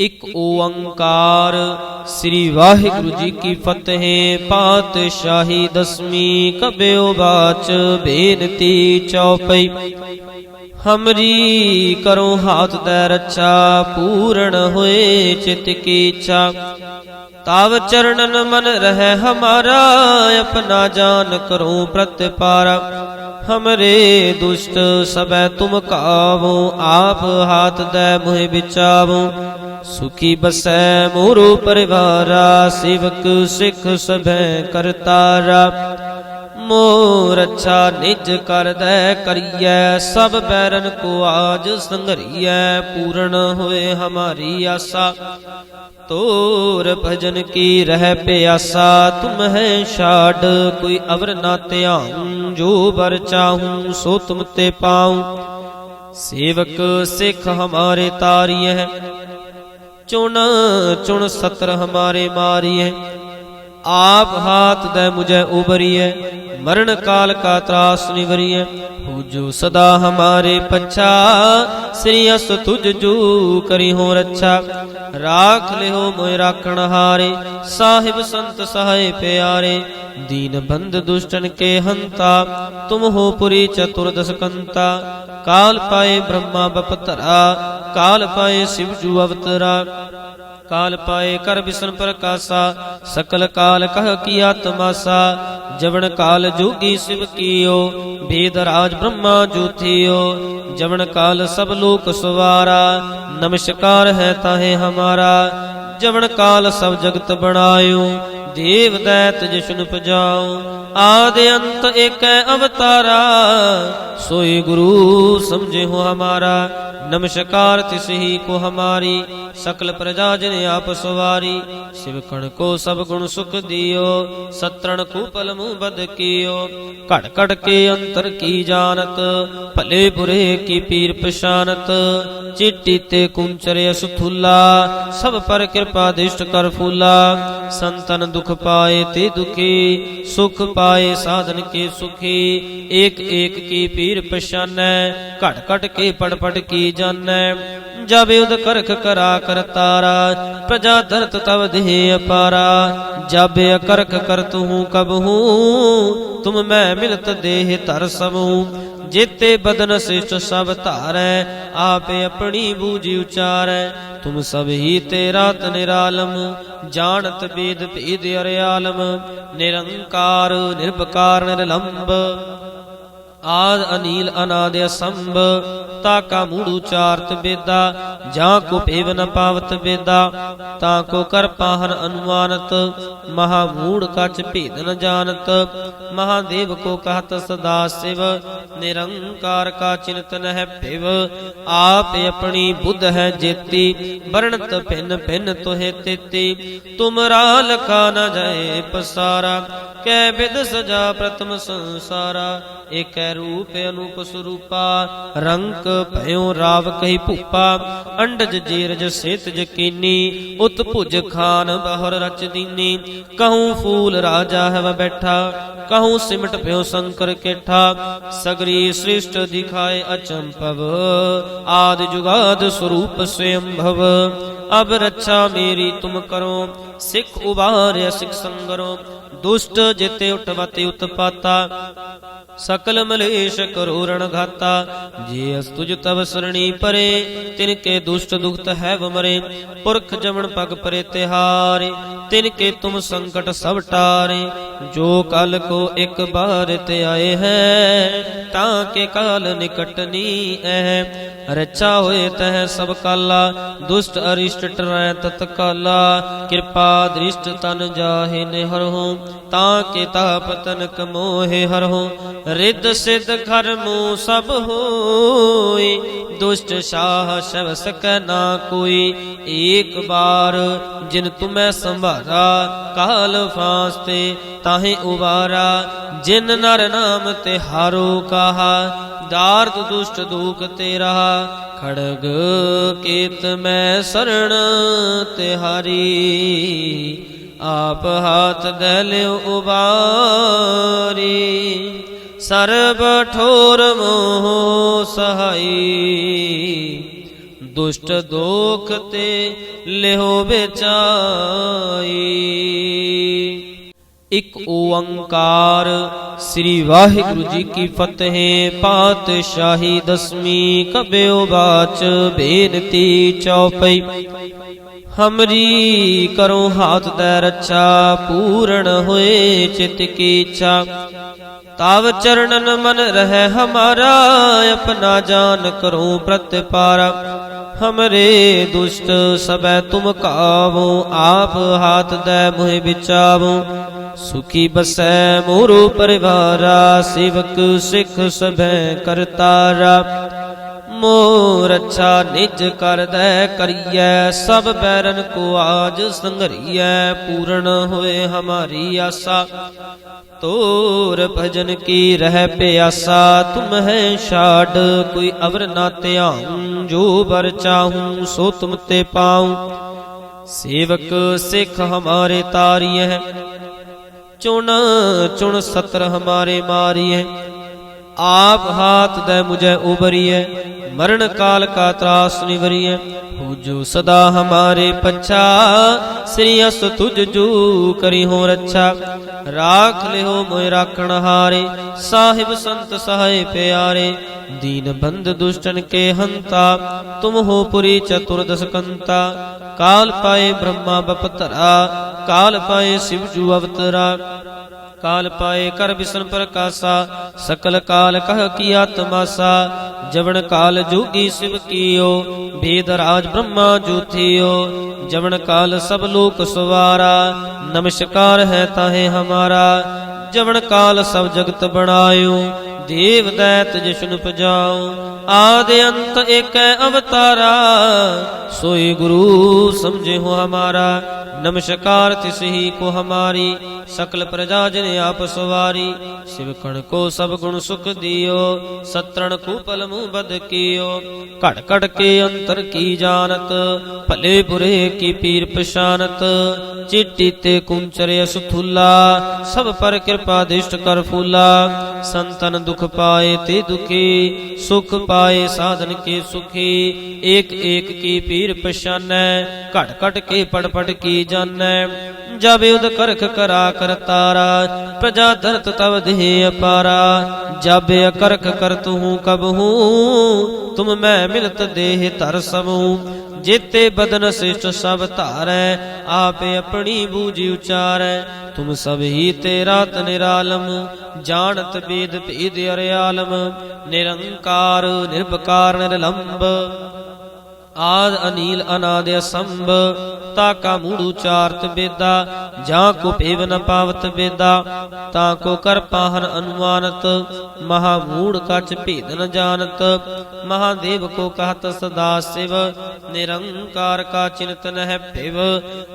ਇਕ ਓੰਕਾਰ। ਸ੍ਰੀ ਵਾਹਿਗੁਰੂ ਜੀ ਕੀ ਫਤਿਹ। ਪਾਤਸ਼ਾਹੀ ਦਸਵੀਂ ਕਬਿਓ ਬਾਚ ਬੇਨਤੀ ਚਉਪਈ ਹਮਰੀ ਕਰੋ ਹਾਥ ਦਾ ਰੱਛਾ, ਪੂਰਨ ਹੋਏ ਚਿਤ ਕੀ ਇੱਛਾ ਤਾਵ ਚਰਣਨ ਮਨ ਰਹਿ ਹਮਾਰਾ, ਆਪਣਾ ਜਾਨ ਕਰੋ ਪ੍ਰਤਿਪਾਰਾ ਹਮਰੇ ਦੁਸ਼ਟ ਸਬੈ ਤੁਮ ਕਾਵੋ, ਆਪ ਹਾਥ ਦੇ ਮੋਹਿ ਵਿਚਾਵੋ। ਸੁਖੀ ਬਸੈ ਮੋਰੋ ਪਰਿਵਾਰਾ, ਸਿਵਕ ਸਿੱਖ ਸਭੈ ਕਰਤਾਰਾ। ਮੋਰ ਅੱਛਾ ਨਿਜ ਕਰਦੈ ਕਰੀਐ, ਸਭ ਬੈਰਨ ਕੋ ਆਜ ਸੰਘਰੀਐ, ਪੂਰਨ ਹੋਏ ਹਮਾਰੀ ਆਸਾ। ਤੋਰ ਭਜਨ ਕੀ ਰਹਿ ਪਿਆਸਾ, ਤੁਮ ਹੈ ਛਾੜ, ਕੋਈ ਅਵਰ ਨਾ ਧਿਆਉ, ਜੋ ਬਰ ਚਾਹੂੰ, ਸੋ ਤੁਮ ਤੇ ਪਾਉ। ਸੇਵਕ ਸਿੱਖ ਹਮਾਰੇ ਤਾਰੀਐ ਚੁਣ ਚੁਣ ਸਤਰ ਹਮਾਰੇ ਮਾਰੀਐ ਆਪ ਹਾਥ ਦੇ ਮੁਝੇ ਉਬਰੀਐ ਮਰਨ ਕਾਲ ਕਾ ਤਰਾਸ ਨਿਵਰੀਐ ਹੋ ਸਦਾ ਹਮਾਰੇ ਪਛਾ, ਸ੍ਰੀ ਅਸ ਤੁਜ ਜੂ ਕਰੀ ਹੋ ਰੱਛਾ। ਰਾਖ ਲਿਓ ਮੋਇ ਰਾਖਣ ਹਾਰੇ, ਸਾਹਿਬ ਸੰਤ ਸਹਾਇ ਪਿਆਰੇ। ਦੀਨ ਬੰਦ ਦੁਸ਼ਟਨ ਕੇ ਹੰਤਾ, ਤੁਮ ਹੋ ਪੁਰੀ ਚਤੁਰਦਸ ਕੰਤਾ। ਕਾਲ ਪਾਏ ਬ੍ਰਹਮਾ ਬਪਤਰਾ, ਕਾਲ ਪਾਏ ਸਿਵ ਜੂ ਅਵਤਰਾ। ਕਾਲ ਪਾਏ ਕਰ ਬਿਸ਼ਨ ਪ੍ਰਕਾਸ਼ਾ, ਸਕਲ ਕਾਲ ਕਹ ਕੀਆ ਤਮਾਸਾ ਜਵਨ ਕਾਲ ਜੋਗੀ ਸਿਵ ਕੀਓ, ਭੇਦ ਰਾਜ ਬ੍ਰਹਮਾ ਜੋਥਿਓ। ਜਵਨ ਕਾਲ ਸਭ ਲੋਕ ਸਵਾਰਾ, ਨਮਸਕਾਰ ਹੈ ਤਾਹੇ ਹਮਾਰਾ। ਜਵਨ ਕਾਲ ਸਭ ਜਗਤ ਬਣਾਇਓ ਦੇਵ ਦੈਤ ਜਿਸ਼ਨ ਪਜਾਓ ਆਦ ਅੰਤ ਏਕੈ ਅਵਤਾਰਾ, ਸੋਈ ਗੁਰੂ ਸਮਝੇ ਹਮਾਰਾ, ਨਮਸਕਾਰ ਤਿਸ ਹੀ ਕੋ ਹਮਾਰੀ, ਸਕਲ ਪ੍ਰਜਾ ਜਨ ਆਪ ਸਵਾਰੀ, ਸਿਵ ਕੋ ਸਭ ਗੁਣ ਸੁਖ ਦਿਓ, ਸਤਰਣ ਕੋ ਪਲ ਮੂਹ ਬਦ ਕੀਓ, ਘੜ ਘੜ ਕੇ ਅੰਤਰ ਕੀ ਜਾਣਤ, ਭਲੇ ਬੁਰੇ ਕੀ ਪੀਰ ਪਛਾਨਤ, ਚਿੱਟੀ ਤੇ ਕੁੰਚਰੇ ਸੁਥੁਲਾ ਸਭ ਪਰ ਕਿਰਪਾ ਦਿਸ਼ਟ ਕਰ ਫੂਲਾ, ਸੰਤਨ ਦੁਖ ਪਾਏ ਤੇ ਦੁਖੀ, ਸੁਖ ਪਾਏ ਸਾਧਨ ਕੇ ਸੁਖੀ। ਏਕ ਏਕ ਕੀ ਪੀਰ ਪਛਾਨੈ ਘਟ ਘਟ ਕੇ ਪੜ ਪੜ ਕੀ ਜਾਣੈ ਜਬ ਉਦ ਕਰਖ ਕਰਾ ਕਰਤਾਰਾ ਪ੍ਰਜਾ ਧਰਤ ਤਵ ਦੇਹ ਅਪਾਰਾ। ਜਬ ਅਕਰਖ ਕਰਤੂ ਕਬਹੂ ਤੁਮ ਮੈਂ ਮਿਲਤ ਦੇਹ ਧਰ ਸਮੂ। ਜੇਤੇ ਬਦਨ ਸਿਸ਼ਟ ਸਭ ਧਾਰੈ, ਆਪੇ ਆਪਣੀ ਬੂਝੀ ਉਚਾਰੈ। ਤੁਮ ਸਭ ਹੀ ਤੇ ਰਾਤ ਜਾਣਤ ਬੇਦ ਭੇਦ ਅਰਿਆਲਮ ਨਿਰੰਕਾਰ ਨਿਰਭਕਾਰ ਨਿਰਲੰਭ ਆਦ ਅਨੀਲ ਅਨਾਦ ਅਸੰਭ ਤਾ ਕਾ ਮੂੜ ਉਚਾਰਤ ਬੇਦਾ, ਜਾਂ ਕੋ ਭੇਵ ਨ ਪਾਵਤ ਬੇਦਾ, ਤਾਂ ਕੋ ਕਰ ਪਾਹਨ ਅਨੁਮਾਨਤ, ਮਹਾ ਮੂੜ ਕਛ ਭੇਦ ਨ ਜਾਣਤ ਮਹਾਦੇਵ ਕੋ ਕਹਤ ਸਦਾ ਸਿਵ, ਨਿਰੰਕਾਰ ਕਾ ਚਿੰਤਨ ਹੈ ਭਿਵ, ਆਪ ਆਪਣੀ ਬੁੱਧ ਹੈ ਜੇਤੀ, ਵਰਣਤ ਭਿੰਨ ਭਿੰਨ ਤੋਹਿ ਤੇਤੀ ਤੁਮਰਾ ਲਖਾ ਨ ਜਾਏ ਪਸਾਰਾ ਕੈ ਬਿਦ ਸਜਾ ਪ੍ਰਥਮ ਸੰਸਾਰਾ, ਏਕੈ ਰੂਪ ਅਨੂਪ ਸਰੂਪਾ, ਰੰਕ ਭਇਓ ਰਾਵ ਕਹੀ ਭੂਪਾ, ਅੰਡਜ ਜੀਰਜ ਸੇਤ ਜਕੀਨੀ, ਉਤ ਭੁਜ ਖਾਨ ਬਹਰ ਰਚ ਦੀਨੀ, ਕਹੂੰ ਫੂਲ ਰਾਜਾ ਹੈ ਬੈਠਾ, ਕਹੂੰ ਸਿਮਟ ਪਿਓ ਸ਼ੰਕਰ ਕੇਠਾ, ਸਗਰੀ ਸ੍ਰਿਸ਼ਟ ਦਿਖਾਏ ਅਚੰਪਵ ਆਦ ਜੁਗਾਦ ਸਰੂਪ ਸਵੰਭਵ। ਅਬ ਰੱਛਾ ਮੇਰੀ ਤੁਮ ਕਰੋ, ਸਿੱਖ ਉਬਾਰਿਆ ਸਿੱਖ ਸੰਗਰੋ, ਦੁਸ਼ਟ ਜਿਤੇ ਉਠਵਤੇ ਉਤਪਾਤਾ, ਸਕਲ ਮਲੇਸ਼ ਕਰੋ ਰਣ ਘਾਤਾ ਜੇ ਅਸ ਤੁਜ ਤਵ ਸਰਣੀ ਪਰੇ, ਤਿਨ ਕੇ ਦੁਸ਼ਟ ਦੁਖਤ ਹੈ ਵਮਰੇ ਪੁਰਖ ਜਮਣ ਪਗ ਪਰੇ ਤਿਹਾਰੇ, ਤਿਨ ਕੇ ਤੁਮ ਸੰਕਟ ਸਭ ਟਾਰੇ, ਜੋ ਕਲ ਕੋ ਇੱਕ ਬਾਰ ਤੇ ਆਏ ਹੈ, ਤਾਂ ਕੇ ਕਾਲ ਨਿਕਟਨੀ ਐ ਰਚਾ ਹੋਏ ਤਹ ਸਭ ਕਾਲਾ, ਦੁਸ਼ਟ ਅਰਿਸ਼ਟ ਟਰੈ ਤਤਕਾਲਾ ਕਿਰਪਾ ਦ੍ਰਿਸ਼ਟ ਤਨ ਜਾਹੇ ਨਿਹਰਹੁ ਤਾਂ ਕੇ ਤਾਪ ਤਨਕ ਮੋਹਿ ਹਰਹੁ ਰਿੱਧ ਸਿੱਧ ਖਰਮੂ ਸਭ ਹੋਈ, ਦੁਸ਼ਟ ਸਾਹ ਸ਼ਵ ਸਕੈ ਨਾ ਕੋਈ। ਏਕ ਬਾਰ ਜਿਨ ਤੁਮੈ ਸੰਭਾਰਾ, ਕਾਲ ਫਾਸਤੇ ਤਾਹੇ ਉਬਾਰਾ ਜਿਨ ਨਰ ਨਾਮ ਤੇ ਹਾਰੋ ਕਹਾ ਦਾਰਦ ਦੁਸ਼ਟ ਦੂਖ ਤੇਰਾ, ਖੜਗ ਕੀਤ ਮੈਂ ਸਰਣ ਤਿਹਾਰੀ। ਆਪ ਹਾਥ ਦੇ ਲਿਓ ਉਬਾਰੀ, ਸਰਬ ਠੋਰ ਮੋਹ ਸਹਾਈ। ਦੁਸ਼ਟ ਦੋਖ ਤੇ ਲਿਹੋ ਵਿਚਾਈ। ਇੱਕ ਓੰਕਾਰ। ਸ੍ਰੀ ਵਾਹਿਗੁਰੂ ਜੀ ਕੀ ਫਤਿਹ। ਪਾਤਸ਼ਾਹੀ ਦਸਵੀਂ ਕਬਿਓ ਬਾਚ ਬੇਨਤੀ ਚਉਪਈ ਹਮਰੀ ਕਰੋ ਹਾਥ ਦਾ ਰੱਛਾ, ਪੂਰਨ ਹੋਏ ਚਿਤ ਕੀ ਇੱਛਾ। ਤਾਵ ਚਰਣਨ ਮਨ ਰਹਿ ਹਮਾਰਾ, ਆਪਣਾ ਜਾਨ ਕਰੋ ਪ੍ਰਤਿਪਾਰਾ। ਹਮਰੇ ਦੁਸ਼ਟ ਸਬੈ ਤੁਮ ਕਾਵੋ, ਆਪ ਹਾਥ ਦੇ ਮੁਹਿ ਵਿਚਾਵੋ। ਸੁਖੀ ਬਸੈ ਮੋਰੋ ਪਰਿਵਾਰਾ, ਸੇਵਕ ਸਿੱਖ ਸਭੈ ਕਰਤਾਰਾ। ਮੋਰ ਅੱਛਾ ਨਿਜ ਕਰਦੈ ਕਰੀਐ, ਸਭ ਬੈਰਨ ਕੋ ਆਜ ਸੰਗਰੀਐ ਪੂਰਨ ਹੋਏ ਹਮਾਰੀ ਆਸਾ। ਤੋਰ ਭਜਨ ਕੀ ਰਹਿ ਪਿਆਸਾ, ਤੁਮ ਹੈ ਛਾੜ, ਕੋਈ ਅਵਰ ਨਾ ਧਿਆਨ ਜੋ ਬਰ ਚਾਹੂੰ, ਸੋ ਤੁਮ ਤੇ ਪਾਉ। ਸੇਵਕ ਸਿੱਖ ਹਮਾਰੇ ਤਾਰੀਐ ਚੁਣ ਚੁਣ ਸਤਰ ਹਮਾਰੇ ਮਾਰੀਐ ਆਪ ਹਾਥ ਦੇ ਮੁਝੇ ਉਬਰੀਐ ਮਰਨ ਕਾਲ ਕਾ ਤਰਾਸ ਨਿਵਰੀਐ ਹੋ ਸਦਾ ਹਮਾਰੇ ਪਛਾ, ਸ੍ਰੀ ਅਸ ਤੁਜ ਜੂ ਕਰੀ ਹੋ ਰੱਛਾ। ਰਾਖ ਲਿਓ ਮੋਇ ਰਾਖਣ ਹਾਰੇ, ਸਾਹਿਬ ਸੰਤ ਸਹਾਇ ਪਿਆਰੇ। ਦੀਨ ਬੰਦ ਦੁਸ਼ਟਨ ਕੇ ਹੰਤਾ, ਤੁਮ ਹੋ ਪੁਰੀ ਚਤੁਰਦਸ ਕੰਤਾ। ਕਾਲ ਪਾਏ ਬ੍ਰਹਮਾ ਬਪਤਰਾ ਕਾਲ ਪਾਏ ਸਿਵ ਜੂ ਅਵਤਰਾ, ਕਾਲ ਪਾਏ ਕਰ ਬਿਸ਼ਨ ਪ੍ਰਕਾਸ਼ਾ, ਸਕਲ ਕਾਲ ਕਹ ਕੀ ਆਤਮਾਸਾ ਜਵਨ ਕਾਲ ਜੋਗੀ ਸਿਵ ਕੀਓ, ਭੇਦ ਰਾਜ ਬ੍ਰਹਮਾ ਜੂਥਿਓ ਜਵਨ ਕਾਲ ਸਭ ਲੋਕ ਸਵਾਰਾ, ਨਮਸਕਾਰ ਹੈ ਤਾਹੇ ਹਮਾਰਾ ਜਵਨ ਕਾਲ ਸਭ ਜਗਤ ਬਣਾਇਓ ਦੇਵ ਦੈਤ ਜਿਸ਼ਨ ਪਜਾਓ ਆਦ ਅੰਤ ਏਕੈ ਅਵਤਾਰਾ, ਸੋਈ ਗੁਰੂ ਸਮਝੇ ਹੋ ਹਮਾਰਾ, ਨਮਸਕਾਰ ਤਿਸ ਕੋ ਹਮਾਰੀ, ਸਕਲ ਪ੍ਰਜਾ ਜਨ ਆਪ ਸਵਾਰੀ, ਸਿਵ ਕੋ ਸਭ ਗੁਣ ਸੁਖ ਦਿਓ, ਸਤਰਣ ਕੋ ਪਲ ਮੂਹ ਬਦ ਕੀਓ, ਘੜ ਘੜ ਕੇ ਅੰਤਰ ਕੀ ਜਾਣਤ, ਭਲੇ ਬੁਰੇ ਕੀ ਪੀਰ ਪਛਾਨਤ ਚਿੱਟੀ ਤੇ ਕੁੰਚਰ ਅਸਥੁਲਾ, ਸਭ ਪਰ ਕਿਰਪਾ ਦਿਸ਼ਟ ਕਰ ਫੂਲਾ। ਸੰਤਨ ਦੁਖ ਪਾਏ ਤੇ ਦੁਖੀ, ਸੁਖ ਪਾਏ ਸਾਧਨ ਕੇ ਸੁਖੀ। ਏਕ ਏਕ ਕੀ ਪੀਰ ਪਛਾਨੈ ਘਟ ਘਟ ਕੇ ਪੜ ਪੜ ਕੀ ਜਾਣੈ ਜਬ ਉਦ ਕਰਖ ਕਰਾ ਕਰਤਾਰਾ ਪ੍ਰਜਾ ਧਰਤ ਤਵ ਦੇਹ ਅਪਾਰਾ। ਜਬ ਅਕਰਖ ਕਰਤੂ ਹੂੰ ਕਬ ਹੂੰ ਤੁਮ ਮੈਂ ਮਿਲਤ ਦੇਹ ਧਰ ਸਮੂ ਜੇਤੇ ਬਦਨ ਸਿਸ਼ਟ ਸਭ ਧਾਰੈ, ਆਪੇ ਆਪਣੀ ਬੂਝੀ ਉਚਾਰੈ। ਤੁਮ ਸਭ ਹੀ ਤੇ ਰਾਤ ਨਿਰਾਲਮ ਜਾਣਤ ਬੇਦ ਭੇਦ ਅਰਿਆਲਮ। ਨਿਰੰਕਾਰ ਨਿਰਭਕਾਰ ਨਿਰਲੰਭ ਆਦ ਅਨੀਲ ਅਨਾਦ ਅਸੰਭ ਤਾ ਕਾ ਮੂੜ ਉਚਾਰਤ ਬੇਦਾ, ਜਾਂ ਕੋ ਪੇਵ ਨ ਪਾਵਤ ਬੇਦਾ, ਤਾਂ ਕੋ ਕਰ ਪਾਹਨ ਅਨੁਮਾਨਤ, ਮਹਾ ਮੂੜ ਕਛ ਭੇਦ ਨ ਜਾਣਤ ਮਹਾਦੇਵ ਕੋ ਕਹਤ ਸਦਾ ਸਿਵ, ਨਿਰੰਕਾਰ ਕਾ ਚਿੰਤਨ ਹੈ ਭਿਵ,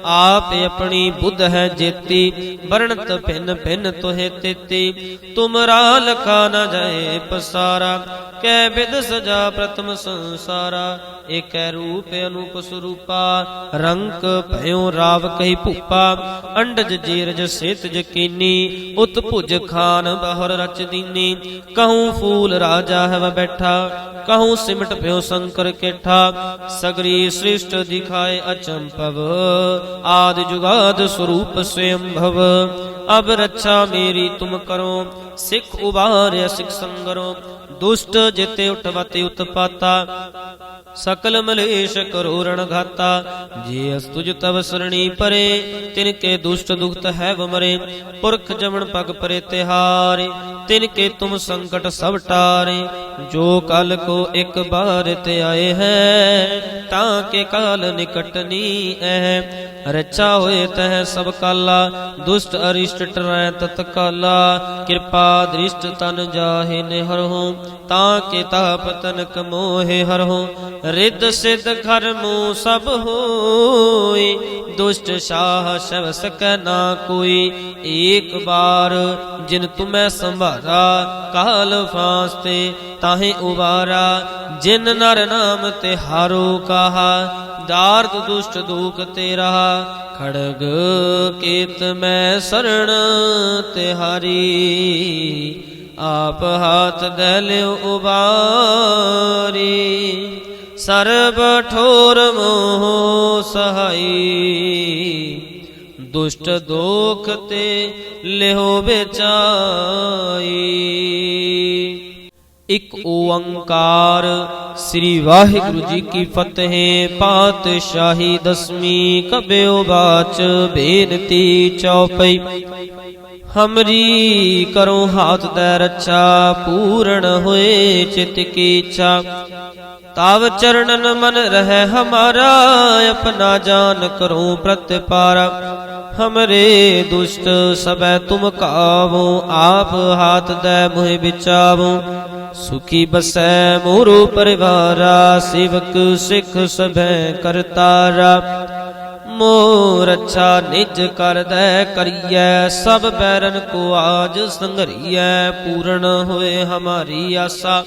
ਆਪ ਆਪਣੀ ਬੁੱਧ ਹੈ ਜੇਤੀ, ਵਰਣਤ ਭਿੰਨ ਭਿੰਨ ਤੋਹਿ ਤੇਤੀ ਤੁਮਰਾ ਲਖਾ ਨ ਜਾਏ ਪਸਾਰਾ, ਕੈ ਬਿਦ ਸਜਾ ਪ੍ਰਥਮ ਸੰਸਾਰਾ ਏਕੈ ਰੂਪ ਅਨੂਪ ਸਰੂਪਾ, ਰੰਕ ਭਇਓ ਰਾਵ ਕਹੀ ਭੂਪਾ, ਅੰਡਜ ਜੀਰਜ ਸੇਤ ਜਕੀਨੀ, ਉਤ ਭੁਜ ਖਾਨ ਬਹਰ ਰਚ ਦੀਨੀ, ਕਹੂੰ ਫੂਲ ਰਾਜਾ ਹੈ ਬੈਠਾ, ਕਹੂੰ ਸਿਮਟ ਭਇਓ ਸ਼ੰਕਰ ਕੇਠਾ, ਸਗਰੀ ਸ੍ਰਿਸ਼ਟ ਦਿਖਾਏ ਅਚੰਪਵ ਆਦ ਜੁਗਾਦ ਸਰੂਪ ਸਵੰਭਵ ਅਬ ਰੱਛਾ ਮੇਰੀ ਤੁਮ ਕਰੋ, ਸਿੱਖ ਉਬਾਰਿਆ ਸਿੱਖ ਸੰਗਰੋ, ਦੁਸ਼ਟ ਜਿਤੇ ਉਠਵਤੇ ਉਤਪਾਤਾ ਸਕਲ ਮਲੇਸ਼ ਕਰੋ ਰਣ ਘਾਤਾ, ਜੇ ਅਸ ਤੁਜ ਤਵ ਸਰਣੀ ਪਰੇ, ਤਿਨ ਕੇ ਦੁਸ਼ਟ ਦੁਖਤ ਹੈ ਵਮਰੇ ਪੁਰਖ ਜਮਨ ਪਗ ਪਰੇ ਤਿਹਾਰੇ, ਤਿਨ ਕੇ ਤੁਮ ਸੰਕਟ ਸਭ ਟਾਰੇ, ਜੋ ਕਲ ਕੋ ਇੱਕ ਬਾਰ ਤੇ ਆਏ ਹੈ, ਤਾਂ ਕੇ ਕਾਲ ਨਿਕਟਨੀ ਐ ਰਚਾ ਹੋਏ ਤਹ ਸਭ ਕਾਲਾ, ਦੁਸ਼ਟ ਅਰਿਸ਼ਟ ਟਰੈ ਤਤਕਾਲਾ ਕਿਰਪਾ ਦ੍ਰਿਸ਼ਟ ਤਨ ਜਾਹੇ ਨਿਹਰਹੁ, ਤਾਂ ਕੇ ਤਾਪ ਤਨਕ ਮੋਹਿ ਹਰਹੁ ਰਿੱਧ ਸਿੱਧ ਖਰਮੂ ਸਭ ਹੋਈ, ਦੁਸ਼ਟ ਸਾਹ ਸਭ ਸਕੈ ਨਾ ਕੋਈ। ਏਕ ਬਾਰ ਜਿਨ ਤੁਮੈ ਸੰਭਾਰਾ, ਕਾਲ ਫਾਸਤੇ ਤਾਹੇ ਉਬਾਰਾ ਜਿਨ ਨਰ ਨਾਮ ਤੇ ਹਾਰੋ ਕਹਾ, ਦਾਰਦ ਦੁਸ਼ਟ ਦੂਖ ਤੇ ਰਹਾ ਖੜਗ ਕੀਤ ਮੈਂ ਸਰਣ ਤਿਹਾਰੀ, ਆਪ ਹੱਥ ਦੇ ਲਿਓ ਉਬਾਰੀ। ਸਰਬ ਠੋਰ ਮੋਹ ਸਹਾਈ। ਦੁਸ਼ਟ ਦੋਖ ਤੇ ਲਿਹੋ ਵਿਚਾਈ ਇਕ ਓੰਕਾਰ ਸ੍ਰੀ ਵਾਹਿਗੁਰੂ ਜੀ ਕੀ ਫਤਿਹ, ਪਾਤਸ਼ਾਹੀ ਦਸਵੀਂ ਕਬਿਓ ਬਾਚ, ਬੇਨਤੀ ਚਉਪਈ ਹਮਰੀ ਕਰੋ ਹਾਥ ਦਾ ਰੱਛਾ, ਪੂਰਨ ਹੋਏ ਚਿਤ ਕੀ ਇੱਛਾ ਤਾਵ ਚਰਨਨ ਮਨ ਰਹਿ ਹਮਾਰਾ, ਆਪਣਾ ਜਾਨ ਕਰੋ ਪ੍ਰਤਿਪਾਰਾ। ਹਮਰੇ ਦੁਸ਼ਟ ਸਬੈ ਤੁਮ ਕਾਵੋ, ਆਪ ਹਾਥ ਦੈ ਮੁਹਿ ਵਿਚਾਵੋ। ਸੁਖੀ ਬਸੈ ਮੋਰੋ ਪਰਿਵਾਰਾ, ਸੇਵਕ ਸਿੱਖ ਸਭੈ ਕਰਤਾਰਾ। ਮੋਰ ਅੱਛਾ ਨਿਜ ਕਰਦੈ ਕਰੀਐ, ਸਭ ਬੈਰਨ ਕੋ ਆਜ ਸੰਗਰੀਐ ਪੂਰਨ ਹੋਏ ਹਮਾਰੀ ਆਸਾ।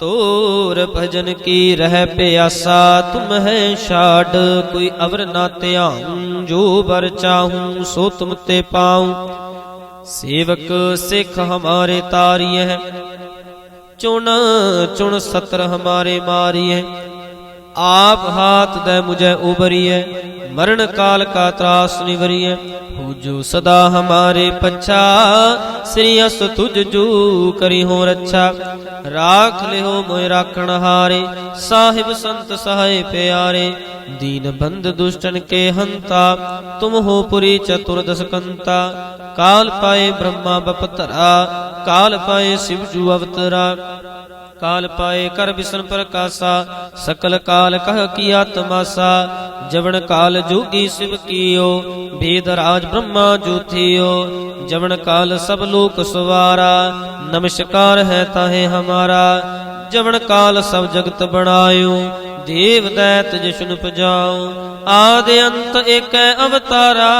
ਤੋਰ ਭਜਨ ਕੀ ਰਹਿ ਪਿਆਸਾ, ਤੁਮ ਹੈ ਛਾੜ, ਕੋਈ ਅਵਰ ਨਾ ਧਿਆਨ ਜੋ ਬਰ ਚਾਹੂੰ, ਸੋ ਤੁਮ ਤੇ ਪਾਉ। ਸੇਵਕ ਸਿੱਖ ਹਮਾਰੇ ਤਾਰੀਐ, ਚੁਣ ਚੁਣ ਸਤਰ ਹਮਾਰੇ ਮਾਰੀਐ ਆਪ ਹਾਥ ਦੇ ਮੁਝੇ ਉਬਰੀਐ, ਮਰਨ ਕਾਲ ਕਾ ਤਰਾਸ ਨਿਵਰੀਐ। ਹੋ ਜੋ ਸਦਾ ਹਮਾਰੇ ਪਛਾ, ਸ੍ਰੀ ਅਸ ਤੁਜ ਜੂ ਕਰੀ ਹੋ ਰੱਛਾ। ਰਾਖ ਲਿਓ ਮੋਇ ਰਾਖਣ ਹਾਰੇ, ਸਾਹਿਬ ਸੰਤ ਸਹਾਇ ਪਿਆਰੇ। ਦੀਨ ਬੰਦ ਦੁਸ਼ਟਨ ਕੇ ਹੰਤਾ, ਤੁਮ ਹੋ ਪੁਰੀ ਚਤੁਰਦਸ ਕੰਤਾ ਕਾਲ ਪਾਏ ਬ੍ਰਹਮਾ ਬਪਤਰਾ, ਕਾਲ ਪਾਏ ਸਿਵ ਜੂ ਅਵਤਰਾ। ਕਾਲ ਪਾਏ ਕਰ ਬਿਸਨ ਪ੍ਰਕਾਸ਼ਾ, ਸਕਲ ਕਾਲ ਕਹ ਕੀ ਆਤਮਾਸਾ ਜਵਨ ਕਾਲ ਜੋਗੀ ਸਿਵ ਕੀਓ ਭੇਦ ਰਾਜ ਬ੍ਰਹਮਾ ਜੋਥਿਓ ਜਵਨ ਕਾਲ ਸਭ ਲੋਕ ਸਵਾਰਾ, ਨਮਸਕਾਰ ਹੈ ਤਾਹੇ ਹਮਾਰਾ ਜਵਨ ਕਾਲ ਸਭ ਜਗਤ ਬਣਾਇਓ, ਦੇਵ ਦੈਤ ਜਿਸ਼ਨ ਪਜਾਓ, ਆਦ ਅੰਤ ਏਕੈ ਅਵਤਾਰਾ,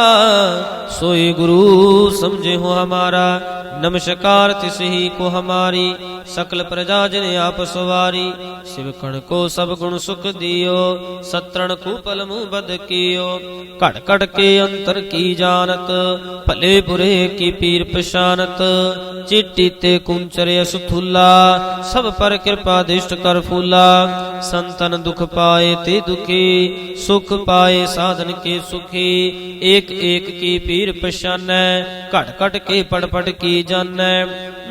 ਸੋਈ ਗੁਰੂ ਸਮਝੇ ਹੋ ਹਮਾਰਾ ਨਮਸਕਾਰ ਤਿਸ ਹੀ ਕੋ ਹਮਾਰੀ, ਸਕਲ ਪ੍ਰਜਾ ਜਨ ਆਪ ਸਵਾਰੀ। ਸਿਵ ਕੋ ਸਭ ਗੁਣ ਸੁਖ ਦਿਓ, ਸਤਰਣ ਕੂਪਲ ਮੂਹ ਬਦ ਕੀਓ। ਘੜ ਘੜ ਕੇ ਅੰਤਰ ਕੀ ਜਾਣਤ, ਭਲੇ ਬੁਰੇ ਕੀ ਪੀਰ ਪਛਾਨਤ। ਚਿੱਟੀ ਤੇ ਕੁੰਚਰ ਅਸਥੁਲਾ ਸਭ ਪਰ ਕਿਰਪਾ ਦਿਸ਼ਟ ਕਰ ਫੂਲਾ। ਸੰਤਨ ਦੁਖ ਪਾਏ ਤੇ ਦੁਖੀ, ਸੁਖ ਪਾਏ ਸਾਧਨ ਕੇ ਸੁਖੀ। ਏਕ ਏਕ ਕੀ ਪੀਰ ਪਛਾਨੈ ਘਟ ਘਟ ਕੇ ਪੜ ਪੜ ਕੀ ਜਾਣੈ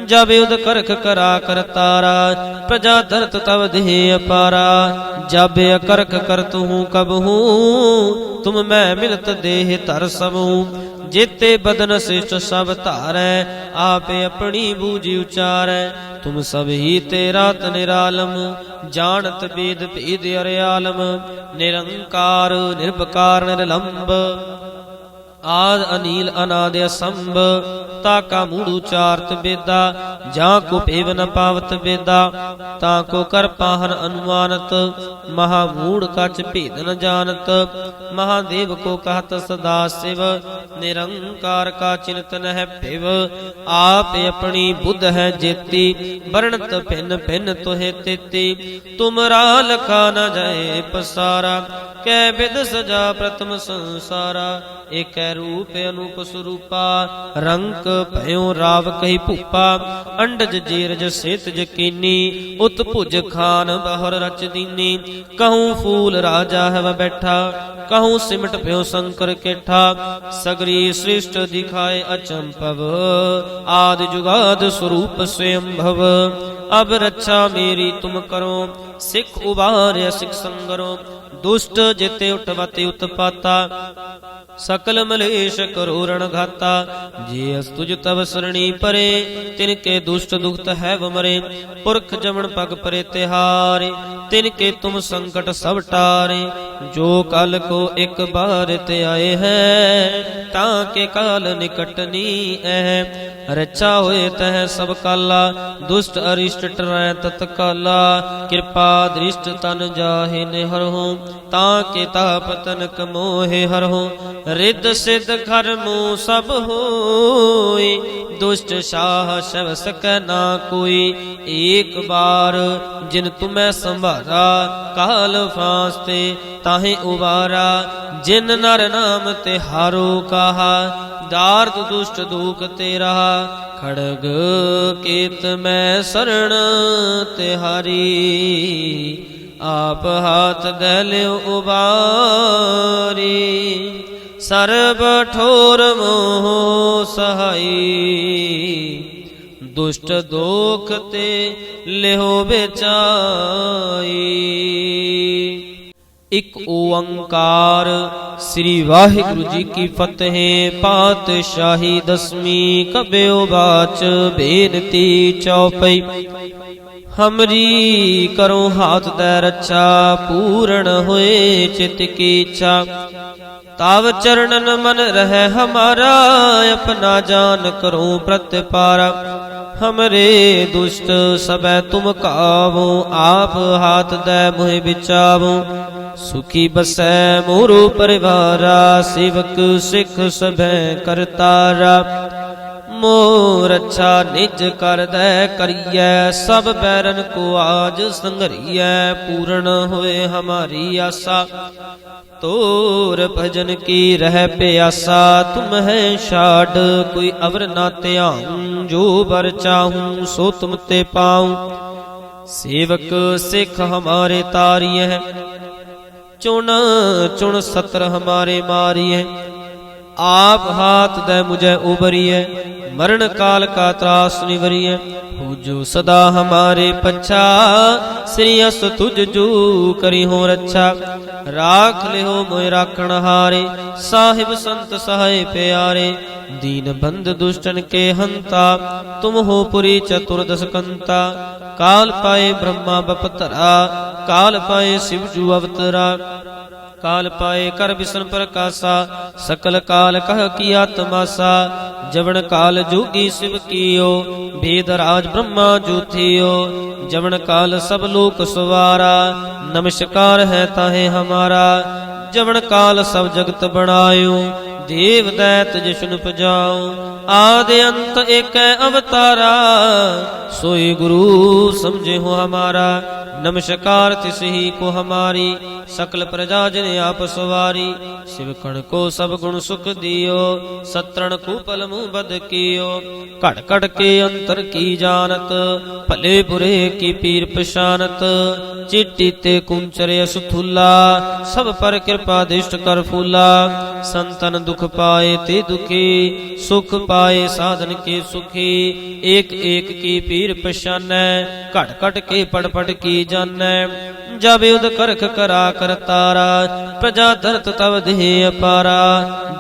ਜਬ ਉਦ ਕਰਖ ਕਰਾ ਕਰਤਾਰਾ ਪ੍ਰਜਾ ਦਰਤ ਤਵ ਦੇਹ ਅਪਾਰਾ। ਜਬ ਅਕਰਖ ਕਰਤ ਹੂੰ ਕਬ ਤੁਮ ਮੈਂ ਮਿਲਤ ਦੇਹ ਧਰ ਸਮੂ ਜੇਤੇ ਬਦਨ ਸਿਸ਼ਟ ਸਭ ਧਾਰੈ, ਆਪੇ ਆਪਣੀ ਬੂਝੀ ਉਚਾਰੈ। ਤੁਮ ਸਭ ਹੀ ਤੇ ਰਾਤ ਨਿਰਾਲਮ ਜਾਣਤ ਬੇਦ ਭੇਦ ਅਰਿਆਲਮ। ਨਿਰੰਕਾਰ ਨਿਰਭਕਾਰ ਨਿਰਲੰਭ ਆਦ ਅਨੀਲ ਅਨਾਦ ਅਸੰਭ, ਤਾ ਕਾ ਮੂੜ ਉਚਾਰਤ ਬੇਦਾ, ਜਾਂ ਕੋ ਭੇਵ ਨ ਪਾਵਤ ਬੇਦਾ, ਤਾ ਕੋ ਕਰ ਪਾਹਨ ਅਨੁਮਾਨਤ, ਮਹਾ ਮੂੜ ਕਚ ਭੇਦ ਨ ਜਾਣਤ ਮਹਾਦੇਵ ਕੋ ਕਹਤ ਸਦਾ ਸਿਵ, ਨਿਰੰਕਾਰ ਕਾ ਚਿੰਤਨ ਹੈ ਭਿਵ, ਆਪ ਆਪਣੀ ਬੁੱਧ ਹੈ ਜੇਤੀ, ਵਰਣਤ ਭਿੰਨ ਭਿੰਨ ਤੋਹਿ ਤੇਤੀ ਤੁਮਰਾ ਲਖਾ ਨ ਜਾਏ ਪਸਾਰਾ, ਕੈ ਬਿਦ ਸਜਾ ਪ੍ਰਥਮ ਸੰਸਾਰਾ। ਏਕੈ ਰੂਪ ਅਨੂਪ ਸਰੂਪਾ ਰੰਗ ਭਇਓ ਰਾਵ ਕਹੀ ਭੂਪਾ, ਅੰਡਜ ਜੀਰਜ ਸੇਤ ਜਕੀਨੀ, ਉਤ ਭੁਜ ਖਾਨ ਬਹਰ ਰਚ ਦੀਨੀ, ਕਹੂੰ ਫੂਲ ਰਾਜਾ ਹੈ ਬੈਠਾ, ਕਹੂੰ ਸਿਮਟ ਭਇਓ ਸ਼ੰਕਰ ਕੇਠਾ, ਸਗਰੀ ਸ੍ਰਿਸ਼ਟ ਦਿਖਾਏ ਅਚੰਪਵ ਆਦ ਜੁਗਾਦ ਸਰੂਪ ਸਵੰਭਵ ਅਬ ਰੱਛਾ ਮੇਰੀ ਤੁਮ ਕਰੋ, ਸਿੱਖ ਉਬਾਰਿਆ ਸਿੱਖ ਸੰਗਰੋ ਦੁਸ਼ਟ ਜਿਤੇ ਉਠਵਤੇ ਉਤਪਾਤਾ, ਸਕਲ ਮਲੇਸ਼ ਕਰੋ ਰਣ ਘਾਤਾ। ਜੇ ਅਸ ਤੁਜ ਤਵ ਸਰਣੀ ਪਰੇ, ਤਿਨ ਕੇ ਦੁਸ਼ਟ ਦੁਖਤ ਹੈ ਵਮਰੇ। ਪੁਰਖ ਜਮਣ ਪਗ ਪਰੇ ਤਿਹਾਰੇ, ਤਿਨ ਕੇ ਤੁਮ ਸੰਕਟ ਸਭ ਟਾਰੇ। ਜੋ ਕਲ ਕੋ ਇੱਕ ਬਾਰ ਤੇ ਆਏ ਹੈ, ਤਾਂ ਕੇ ਕਾਲ ਨਿਕਟ ਨੀ ਐ ਰਚਾ ਹੋਏ ਤਹ ਸਭ ਕਾਲਾ, ਦੁਸ਼ਟ ਅਰਿਸ਼ਟ ਟਰੈ ਤਤਕਾਲਾ। ਕਿਰਪਾ ਦ੍ਰਿਸ਼ਟ ਤਨ ਜਾਹੇ ਨਿਹਰਹੁ। ਤਾਂ ਕੇ ਤਾਪ ਤਨਕ ਮੋਹਿ ਹਰਹੁ, ਰਿੱਧ ਸਿੱਧ ਖਰਮੂ ਸਭ ਹੋਈ। ਦੁਸ਼ਟ ਸਾਹ ਸਭ ਸਕੈ ਨਾ ਕੋਈ, ਏਕ ਬਾਰ ਜਿਨ ਤੁਮੈ ਸੰਭਾਰਾ, ਕਾਲ ਫਾਸਤੇ ਤਾਹੇ ਉਵਾਰਾ। ਜਿਨ ਨਰ ਨਾਮ ਤੇ ਹਾਰੋ ਕਹਾ, ਦਾਰਦ ਦੁਸ਼ਟ ਦੂਖ ਤੇ ਰਹਾ ਖੜਗ ਕੇਤ ਮੈਂ ਸਰਣ ਤਿਹਾਰੀ। ਆਪ ਹੱਥ ਦੇ ਲਿਓ ਉਬਾਰੀ, ਸਰਬ ਠੋਰ ਮੋਹ ਸਹਾਈ। ਦੁਸ਼ਟ ਦੋਖ ਤੇ ਲਿਹੋ ਵਿਚਾਈ ਇਕ ਓੰਕਾਰ ਸ੍ਰੀ ਵਾਹਿਗੁਰੂ ਜੀ ਕੀ ਫਤਿਹ, ਪਾਤਸ਼ਾਹੀ ਦਸਵੀਂ ਕਬਿਓ ਬਾਚ, ਬੇਨਤੀ ਚਉਪਈ ਹਮਰੀ ਕਰੋ ਹਾਥ ਦੇ ਰੱਛਾ, ਪੂਰਨ ਹੋਏ ਚਿਤ ਕੀ ਇੱਛਾ। ਤਾਵ ਚਰਣਨ ਮਨ ਰਹਿ ਹਮਾਰਾ, ਆਪਣਾ ਜਾਨ ਕਰੋ ਪ੍ਰਤਿਪਾਰਾ ਹਮਰੇ ਦੁਸ਼ਟ ਸਬੈ ਤੁਮ ਕਾਵੋ, ਆਪ ਹਾਥ ਦੈ ਮੋਹਿ ਵਿਚਾਵੋ। ਸੁਖੀ ਬਸੈ ਮੋਰੋ ਪਰਿਵਾਰਾ, ਸੇਵਕ ਸਿੱਖ ਸਭੈ ਕਰਤਾਰਾ। ਮੋਰ ਅੱਛਾ ਨਿਜ ਕਰਦੈ ਕਰੀਐ, ਸਭ ਬੈਰਨ ਕੋ ਆਜ ਸੰਘਰੀਐ, ਪੂਰਨ ਹੋਏ ਹਮਾਰੀ ਆਸਾ। ਤੋਰ ਭਜਨ ਕੀ ਰਹਿ ਪਿਆਸਾ, ਤੁਮ ਹੈ ਛਾੜ, ਕੋਈ ਅਵਰ ਨਾ ਧਿਆਨ ਜੋ ਬਰ ਚਾਹੂੰ ਸੋ ਤੁਮ ਤੇ ਪਾਉ। ਸੇਵਕ ਸਿੱਖ ਹਮਾਰੇ ਤਾਰੀਐ, ਚੁਣ ਚੁਣ ਸਤਰ ਹਮਾਰੇ ਮਾਰੀਐ। ਆਪ ਹਾਥ ਦੇ ਮੁਝੇ ਉਬਰੀਐ ਮਰਨ ਕਾਲ ਕਾ ਤਰਾਸ ਨਿਵਰੀਐ ਹੋ ਸਦਾ ਹਮਾਰੇ ਪਛਾ, ਸ੍ਰੀ ਅਸ ਤੁਜ ਜੂ ਕਰੀ ਹੋ ਰੱਛਾ। ਰਾਖ ਲਿਓ ਮੋਇ ਰਾਖਣ ਹਾਰੇ, ਸਾਹਿਬ ਸੰਤ ਸਹਾਇ ਪਿਆਰੇ। ਦੀਨ ਬੰਦ ਦੁਸ਼ਟਨ ਕੇ ਹੰਤਾ, ਤੁਮ ਹੋ ਪੁਰੀ ਚਤੁਰਦਸ ਕੰਤਾ। ਕਾਲ ਪਾਏ ਬ੍ਰਹਮਾ ਬਪਤਰਾ, ਕਾਲ ਪਾਏ ਸਿਵ ਜੂ ਅਵਤਰਾ। ਕਾਲ ਪਾਏ ਕਰ ਬਿਸਨ ਪ੍ਰਕਾਸ਼ਾ, ਸਕਲ ਕਾਲ ਕਹ ਕੀ ਆਤਮਾਸਾ ਜਵਨ ਕਾਲ ਜੋਗੀ ਸਿਵ ਕੀਓ ਵੇਦ ਰਾਜ ਬ੍ਰਹਮਾ ਜੂਥਿਓ। ਜਵਨ ਕਾਲ ਸਭ ਲੋਕ ਸਵਾਰਾ, ਨਮਸਕਾਰ ਹੈ ਤਾਹੇ ਹਮਾਰਾ। ਜਵਨ ਕਾਲ ਸਭ ਜਗਤ ਬਣਾਇਓ ਦੇਵ ਦੈਤ ਜਿਸ਼ਨ ਪਜਾਉ, ਆਦ ਅੰਤ ਏਕੈ ਅਵਤਾਰਾ। ਸੋਈ ਗੁਰੂ ਸਮਝੇ ਹੋ ਹਮਾਰਾ, ਨਮਸਕਾਰ ਤਿਸ ਹੀ ਕੋ ਹਮਾਰੀ, ਸਕਲ ਪ੍ਰਜਾ ਜਨ ਆਪ ਸਵਾਰੀ। ਸਿਵ ਕਣ ਕੋ ਸਭ ਗੁਣ ਸੁਖ ਦਿਓ, ਸਤਰਣ ਕੂਪਲ ਮੂਹ ਬਦ ਕੀਓ। ਘੜ ਘੜ ਕੇ ਅੰਤਰ ਕੀ ਜਾਣਤ, ਭਲੇ ਬੁਰੇ ਕੀ ਪੀਰ ਪਛਾਨਤ। ਚਿੱਟੀ ਤੇ ਕੁੰਚਰ ਅਸਥੁਲਾ, ਸਭ ਪਰ ਕਿਰਪਾ ਦਿਸ਼ਟ ਕਰ ਫੂਲਾ। ਸੰਤਨ ਦੁਖ ਪਾਏ ਤੇ ਦੁਖੀ, ਸੁਖ ਪਾਏ ਸਾਧਨ ਕੇ ਸੁਖੀ। ਏਕ ਏਕ ਕੀ ਪੀਰ ਪਛਾਨੈ, ਘਟ ਘਟ ਕੇ ਪੜ ਪੜ ਕੀ ਜਾਣੈ। ਜਬ ਉਦ ਕਰਖ ਕਰਾ ਕਰਤਾਰਾ ਪ੍ਰਜਾ ਧਰਤ ਤਵ ਦੇਹ ਅਪਾਰਾ।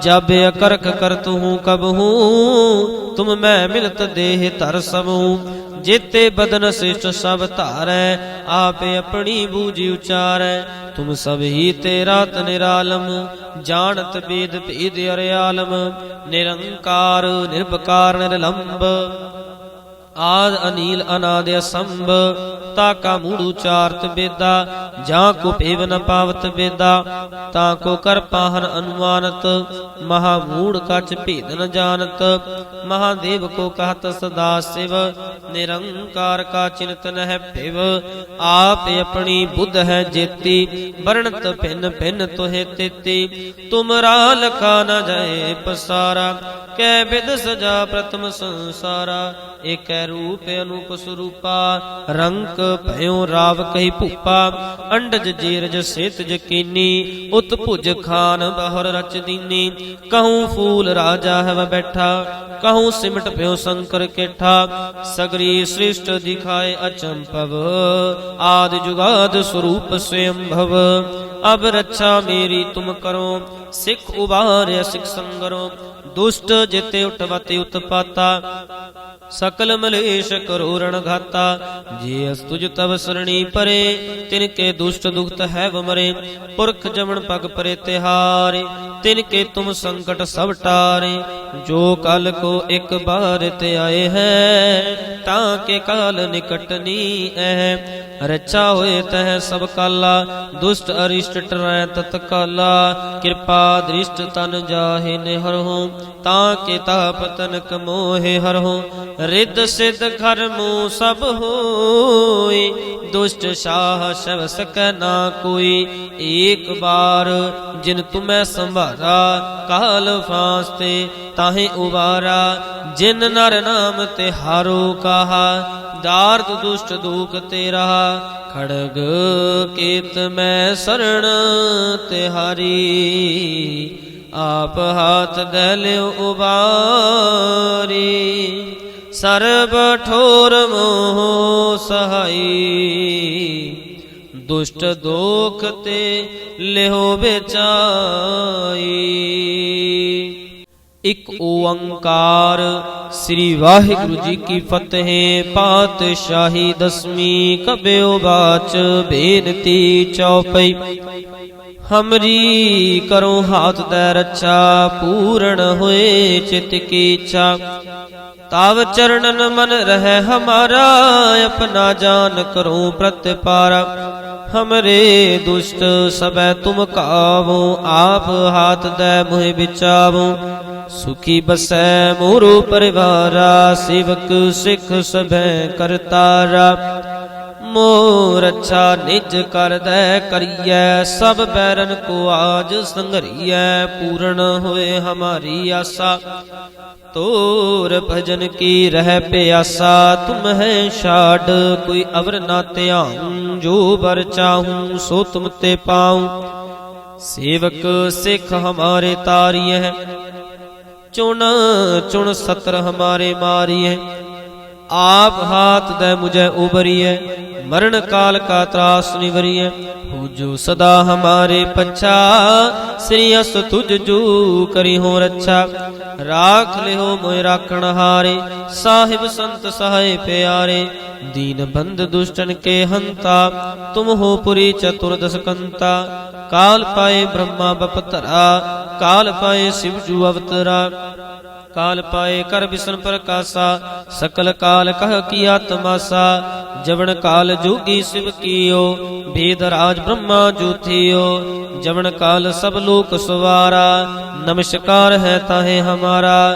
ਜਬ ਅਕਰਖ ਕਰਤੁ ਹੂੰ ਕਬ ਹੂੰ, ਤੁਮ ਮੈਂ ਮਿਲਤ ਦੇਹ ਧਰ ਸਮੂ। ਜੇਤੇ ਬਦਨ ਸਿਸ਼ਟ ਸਭ ਧਾਰੈ, ਆਪੇ ਆਪਣੀ ਬੂਝੀ ਉਚਾਰੈ। ਤੁਮ ਸਭ ਹੀ ਤੇਰਾ ਰਾਤ ਨਿਰਾਲਮ ਜਾਣਤ ਬੇਦ ਭੇਦ ਅਰਿਆਲਮ ਨਿਰੰਕਾਰ ਨਿਰਭਕਾਰ ਨਿਰਲੰਭ ਆਦ ਅਨੀਲ ਅਨਾਦ ਅਸੰਭ ਤਾ ਕਾ ਮੂੜ ਉਚਾਰਤ ਬੇਦਾ, ਜਾਂ ਕੋ ਭੇਵ ਨ ਪਾਵਤ ਬੇਦਾ, ਤਾ ਕੋ ਕਰ ਪਾਹਨ ਅਨੁਮਾਨਤ, ਮਹਾ ਮੂੜ ਕਛ ਭੇਦ ਨ ਜਾਣਤ ਮਹਾਦੇਵ ਕੋ ਕਹਤ ਸਦਾ ਸਿਵ, ਨਿਰੰਕਾਰ ਕਾ ਚਿੰਤਨ ਹੈ ਭਿਵ, ਆਪ ਆਪਣੀ ਬੁੱਧ ਹੈ ਜੇਤੀ, ਵਰਣਤ ਭਿੰਨ ਭਿੰਨ ਤੋਹਿ ਤੇਤੀ ਤੁਮਰਾ ਲਖਾ ਨ ਜਾਏ ਪਸਾਰਾ, ਕੈ ਵਿਦ ਸਜਾ ਪ੍ਰਥਮ ਸੰਸਾਰਾ, ਏਕੈ ਰੂਪ ਅਨੂਪ ਸਰੂਪਾ ਰੰਕ ਭਇਓ ਰਾਵ ਕਹੀ ਭੂਪਾ, ਅੰਡਜ ਜੀਰਜ ਸੇਤ ਜਕੀਨੀ, ਉਤ ਭੁਜ ਖਾਨ ਬਹਰ ਰਚ ਦੀਨੀ, ਕਹੂੰ ਫੂਲ ਰਾਜਾ ਹੈ ਬੈਠਾ, ਕਹੂੰ ਸਿਮਟ ਭਇਓ ਸ਼ੰਕਰ ਕੇਠਾ, ਸਗਰੀ ਸ੍ਰਿਸ਼ਟ ਦਿਖਾਏ ਅਚੰਪਵ ਆਦ ਜੁਗਾਦ ਸਰੂਪ ਸਵਯੰਭਵ ਅਬ ਰੱਛਾ ਮੇਰੀ ਤੁਮ ਕਰੋ ਸਿੱਖ ਉਬਾਰਿਆ, ਸਿੱਖ ਸੰਗਰੋ, ਦੁਸ਼ਟ ਜਿਤੇ ਉਠਵਤੇ ਉਤਪਾਤਾ, ਸਕਲ ਮਲੇਸ਼ ਕਰੋ ਘਾਤਾ ਜੇ ਅਸ ਤੁਜ ਤਵ ਸਰਣੀ ਪਰੇ, ਤਿਨ ਕੇ ਦੁਸ਼ਟ ਦੁਖਤ ਹੈ ਬਮਰੇ ਪੁਰਖ ਜਮਨ ਪਗ ਪਰੇ ਤਿਹਾਰੇ, ਤਿਨ ਕੇ ਤੁਮ ਸੰਕਟ ਸਭ ਟਾਰੇ, ਜੋ ਕਲ ਕੋ ਇੱਕ ਬਾਰ ਤੇ ਆਏ ਹੈ, ਤਾਂ ਕੇ ਕਾਲ ਨਿਕਟ ਨੀ ਐ ਰਚਾ ਹੋਏ ਤਹ ਸਭ ਕਾਲਾ, ਦੁਸ਼ਟ ਅਰਿਸ਼ਟ ਟਰੈ ਤਤਕਾਲਾ, ਕਿਰਪਾ ਦ੍ਰਿਸ਼ਟ ਤਨ ਜਾਹੇ ਨਿਹਰਹੁ ਤਾਂ ਕੇ ਤਾਪ ਤਨਕ ਹਰਹੁ ਰਿੱਧ ਸਿਧ ਖਰਮੂ ਸਭ ਹੋਈ, ਦੁਸ਼ਟ ਸਾਹ ਸ਼ਵ ਸਕੈ ਨਾ ਕੋਈ। ਏਕ ਬਾਰ ਜਿਨ ਤੁਮੈ ਸੰਭਾਰਾ, ਕਾਲ ਫਾਸਤੇ ਤਾਹੇ ਉਬਾਰਾ। ਜਿਨ ਨਰ ਨਾਮ ਤੇ ਹਾਰੋ ਕਹਾ, ਦਾਰਦ ਦੁਸ਼ਟ ਦੂਖ ਤੇ ਰਹਾ ਖੜਗ ਕੀਤ ਮੈਂ ਸਰਣ ਤਿਹਾਰੀ, ਆਪ ਹਾਥ ਦੇ ਲਿਓ ਉਬਾਰੀ। ਸਰਬ ਠੋਰ ਮੋਹ ਸਹਾਈ, ਦੁਸ਼ਟ ਦੋਖ ਤੇ ਲਿਹੋ ਵਿਚਾਈ। ਇੱਕ ਓੰਕਾਰ। ਸ੍ਰੀ ਵਾਹਿਗੁਰੂ ਜੀ ਕੀ ਫਤਿਹ। ਪਾਤਸ਼ਾਹੀ ਦਸਵੀਂ ਕਬਿਓ ਬਾਚ ਬੇਨਤੀ ਚਉਪਈ ਹਮਰੀ ਕਰੋ ਹਾਥ ਦਾ ਰੱਛਾ, ਪੂਰਨ ਹੋਏ ਚਿਤ ਕੀ ਇੱਛਾ। ਤਾਵ ਚਰਣਨ ਮਨ ਰਹਿ ਹਮਾਰਾ, ਆਪਣਾ ਜਾਨ ਕਰੋ ਪ੍ਰਤਿਪਾਰਾ ਹਮਰੇ ਦੁਸ਼ਟ ਸਬੈ ਤੁਮ ਕਾਵੋ, ਆਪ ਹਾਥ ਦੇ ਮੋਹਿ ਵਿਚਾਵੋ। ਸੁਖੀ ਬਸੈ ਮੋਰੋ ਪਰਿਵਾਰਾ, ਸਿਵਕ ਸਿੱਖ ਸਭੈ ਕਰਤਾਰਾ। ਮੋਰ ਅੱਛਾ ਨਿਜ ਕਰਦੈ ਕਰੀਐ, ਸਭ ਬੈਰਨ ਕੋ ਆਜ ਸੰਘਰੀਐ, ਪੂਰਨ ਹੋਏ ਹਮਾਰੀ ਆਸਾ। ਤੋਰ ਭਜਨ ਕੀ ਰਹਿ ਪਿਆਸਾ, ਤੁਮ ਹੈ ਛਾੜ, ਕੋਈ ਅਵਰ ਨਾ ਧਿਆਨ ਜੋ ਬਰ ਚਾਹੂੰ, ਸੋ ਤੁਮ ਤੇ ਪਾਉ। ਸੇਵਕ ਸਿੱਖ ਹਮਾਰੇ ਤਾਰੀਐ ਚੁਣ ਚੁਣ ਸਤਰ ਹਮਾਰੇ ਮਾਰੀਐ ਆਪ ਹਾਥ ਦੇ ਮੁਝੇ ਉਬਰੀਐ ਮਰਨ ਕਾਲ ਕਾ ਤਰਾਸ ਨਿਵਰੀਐ ਹੋ ਸਦਾ ਹਮਾਰੇ ਪਛਾ, ਸ੍ਰੀ ਅਸ ਤੁਜ ਜੂ ਕਰੀ ਹੋ ਰੱਛਾ। ਰਾਖ ਲਿਓ ਮੋਇ ਰਾਖਣ ਹਾਰੇ, ਸਾਹਿਬ ਸੰਤ ਸਹਾਇ ਪਿਆਰੇ। ਦੀਨ ਬੰਦ ਦੁਸ਼ਟਨ ਕੇ ਹੰਤਾ, ਤੁਮ ਹੋ ਪੁਰੀ ਚਤੁਰਦਸ ਕੰਤਾ। ਕਾਲ ਪਾਏ ਬ੍ਰਹਮਾ ਬਪਤਰਾ ਕਾਲ ਪਾਏ ਸਿਵ ਜੂ ਅਵਤਰਾ, ਕਾਲ ਪਾਏ ਕਰ ਬਿਸ਼ਨ ਪ੍ਰਕਾਸ਼ਾ, ਸਕਲ ਕਾਲ ਕਹ ਕੀਆ ਤਮਾਸਾ ਜਵਨ ਕਾਲ ਜੋਗੀ ਸਿਵ ਕੀਓ, ਭੇਦ ਰਾਜ ਬ੍ਰਹਮਾ ਜੂਥਿਓ ਜਵਨ ਕਾਲ ਸਭ ਲੋਕ ਸਵਾਰਾ, ਨਮਸਕਾਰ ਹੈ ਤਾਹੇ ਹਮਾਰਾ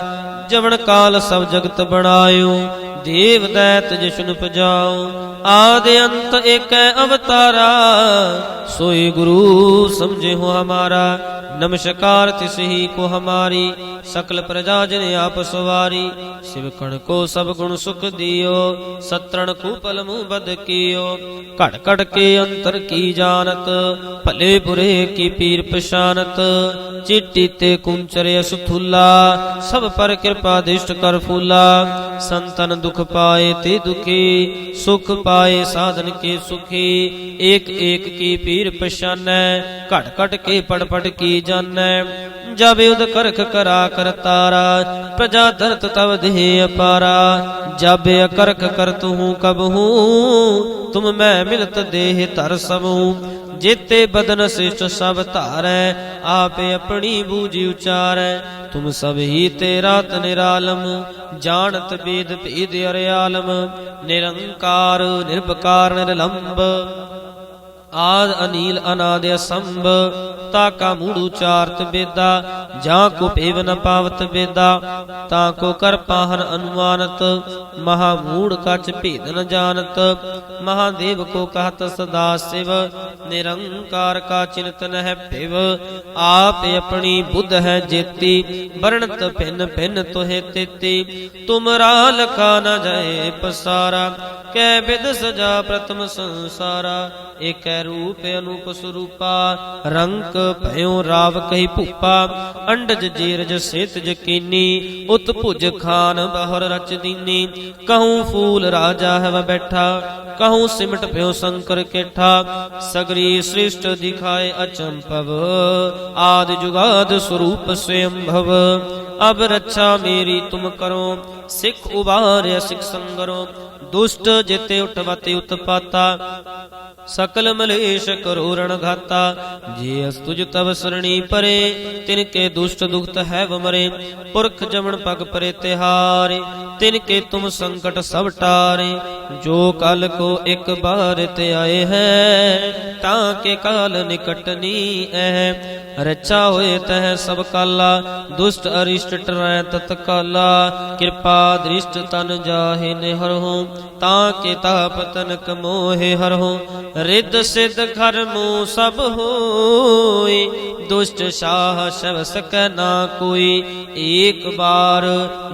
ਜਵਨ ਕਾਲ ਸਭ ਜਗਤ ਬਣਾਇਓ, ਦੇਵ ਦੈਤ ਜਿਸ਼ਨ ਪਜਾਓ ਆਦ ਅੰਤ ਏਕੈ ਅਵਤਾਰਾ, ਸੋਈ ਗੁਰੂ ਸਮਝੇ ਹੋ ਹਮਾਰਾ। ਨਮਸਕਾਰ ਤਿਸ ਹੀ ਕੋ ਹਮਾਰੀ, ਸਕਲ ਪ੍ਰਜਾ ਜਨ ਆਪ ਸਵਾਰੀ। ਸ਼ਿਵਕਣ ਕੋ ਸਭ ਗੁਣ ਸੁਖ ਦਿਓ, ਸਤਰਣ ਕੋ ਪਲ ਮੂਹ ਬਦ ਕੀਓ। ਘੜ ਘੜ ਕੇ ਅੰਤਰ ਕੀ ਜਾਣਤ, ਭਲੇ ਬੁਰੇ ਕੀ ਪੀਰ ਪਛਾਨਤ। ਚਿੱਟੀ ਤੇ ਕੁੰਚਰੇ ਸੁਥੁਲਾ ਸਭ ਪਰ ਕਿਰਪਾ ਦਿਸ਼ਟ ਕਰ ਫੂਲਾ। ਸੰਤਨ ਦੁਖ ਪਾਏ ਤੇ ਦੁਖੀ, ਸੁਖ ਪਾਏ ਸਾਧਨ ਕੇ ਸੁਖੀ। ਏਕ ਏਕ ਕੀ ਪੀਰ ਪਛਾਨੈ ਘਟ ਘਟ ਕੇ ਪੜ ਪੜ ਕੀ ਜਾਣੈ ਜਬ ਉਦ ਕਰਖ ਕਰਾ ਕਰਤਾਰਾ ਪ੍ਰਜਾ ਧਰਤ ਤਵ ਦੇਹ ਅਪਾਰਾ। ਜਬ ਅਕਰਖ ਕਰਤੂ ਕਬਹੂ, ਤੁਮ ਮੈਂ ਮਿਲਤ ਦੇਹ ਧਰ ਸਮੂ ਜੇਤੇ ਬਦਨ ਸਿਸ਼ਟ ਸਭ ਧਾਰੈ, ਆਪੇ ਆਪਣੀ ਬੂਝੀ ਉਚਾਰੈ। ਤੁਮ ਸਭ ਹੀ ਤੇ ਰਾਤ ਜਾਣਤ ਬੇਦ ਭੇਦ ਅਰਿਆਲਮ। ਨਿਰੰਕਾਰ ਨਿਰਭਕਾਰ ਨਿਰਲੰਭ ਆਦ ਅਨੀਲ ਅਨਾਦ ਅਸੰਭ ਤਾ ਕਾ ਮੂੜ ਉਚਾਰਤ ਬੇਦਾ, ਜਾਂ ਕੋ ਭੇਵ ਨ ਪਾਵਤ ਬੇਦਾ, ਤਾਂ ਕੋ ਕਰ ਪਾਹਨ ਅਨੁਮਾਨਤ, ਮਹਾ ਮੂੜ ਕਛ ਭੇਦ ਨ ਜਾਣਤ ਮਹਾਦੇਵ ਕੋ ਕਹਤ ਸਦਾ ਸਿਵ, ਨਿਰੰਕਾਰ ਕਾ ਚਿੰਤਨ ਹੈ ਭਿਵ, ਆਪ ਆਪਣੀ ਬੁੱਧ ਹੈ ਜੇਤੀ, ਵਰਣਤ ਭਿੰਨ ਭਿੰਨ ਤੋਹਿ ਤੇਤੀ ਤੁਮਰਾ ਲਖਾ ਨ ਜਾਏ ਪਸਾਰਾ ਕੈ ਬਿਦ ਸਜਾ ਪ੍ਰਥਮ ਸੰਸਾਰਾ, ਏਕੈ ਰੂਪ ਅਨੂਪ ਸਰੂਪਾ, ਰੰਕ ਭਇਓ ਰਾਵ ਕਹੀ ਭੂਪਾ, ਅੰਡਜ ਜੀਰਜ ਸੇਤ ਜਕੀਨੀ, ਉਤ ਭੁਜ ਖਾਨ ਬਹਰ ਰਚ ਦੀਨੀ, ਕਹੂੰ ਫੂਲ ਰਾਜਾ ਹੈ ਬੈਠਾ, ਕਹੂੰ ਸਿਮਟ ਭਇਓ ਸ਼ੰਕਰ ਕੇਠਾ, ਸਗਰੀ ਸ੍ਰਿਸ਼ਟ ਦਿਖਾਏ ਅਚੰਪਵ ਆਦ ਜੁਗਾਦ ਸਰੂਪ ਸਵੰਭਵ ਅਬ ਰੱਛਾ ਮੇਰੀ ਤੁਮ ਕਰੋ, ਸਿੱਖ ਉਬਾਰਿਆ ਸਿੱਖ ਸੰਗਰੋ ਦੁਸ਼ਟ ਜਿਤੇ ਉਠਵਤੇ ਉਤਪਾਤਾ, ਸਕਲ ਮਲੇਸ਼ ਕਰੋ ਰਣ ਘਾਤਾ ਜੇ ਅਸ ਤੁਜ ਤਵ ਸਰਣੀ ਪਰੇ, ਤਿਨ ਕੇ ਦੁਸ਼ਟ ਦੁਖਤ ਹੈ ਵਮਰੇ, ਪੁਰਖ ਜਮਣ ਪਗ ਪਰੇ ਤਿਹਾਰੇ। ਤਿਨ ਕੇ ਤੁਮ ਸੰਕਟ ਸਭ ਟਾਰੇ, ਜੋ ਕਲ ਕੋ ਇੱਕ ਬਾਰ ਤੇ ਆਏ ਹੈ, ਤਾਂ ਕੇ ਕਾਲ ਨਿਕਟ ਨੀ ਐ ਰਚਾ ਹੋਏ ਤਹ ਸਭ ਕਾਲਾ, ਦੁਸ਼ਟ ਅਰਿਸ਼ਟ ਟਰੈ ਤਤਕਾਲਾ। ਕਿਰਪਾ ਦ੍ਰਿਸ਼ਟ ਤਨ ਜਾਹੇ ਨਿਹਰਹੁ ਤਾਂ ਕੇ ਤਾਪ ਤਨਕ ਮੋਹਿ ਹਰਹੁ, ਰਿੱਧ ਸਿੱਧ ਖਰਮੂ ਸਭ ਹੋਏ ਦੁਸ਼ਟ ਸ਼ਾਹ ਸ਼ਵ ਸਕੈ ਨਾ ਕੋਈ, ਏਕ ਬਾਰ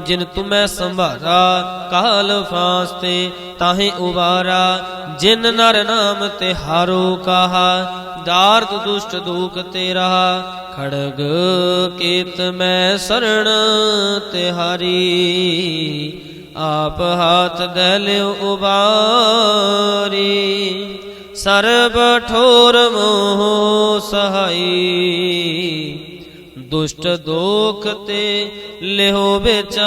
ਜਿਨ ਤੁਮੈ ਸੰਭਾਰਾ, ਕਾਲ ਫਾਸਤੇ ਤਾਹੇ ਉਬਾਰਾ। ਜਿਨ ਨਰ ਨਾਮ ਤੇ ਹਾਰੋ ਕਹਾ, ਦਾਰਦ ਦੁਸ਼ਟ ਦੂਖ ਤੇਰਾ। ਖੜਗ ਕੀਤ ਮੈਂ ਸਰਣ ਤਿਹਾਰੀ। ਆਪ ਹਾਥ ਦੇ ਲਿਓ ਉਬਾਰੀ ਸਰਬ ਠੋਰ ਮੋਹ ਸਹਾਈ। ਦੁਸ਼ਟ ਦੋਖ ਤੇ ਲਿਹੋ ਵਿਚਾਈ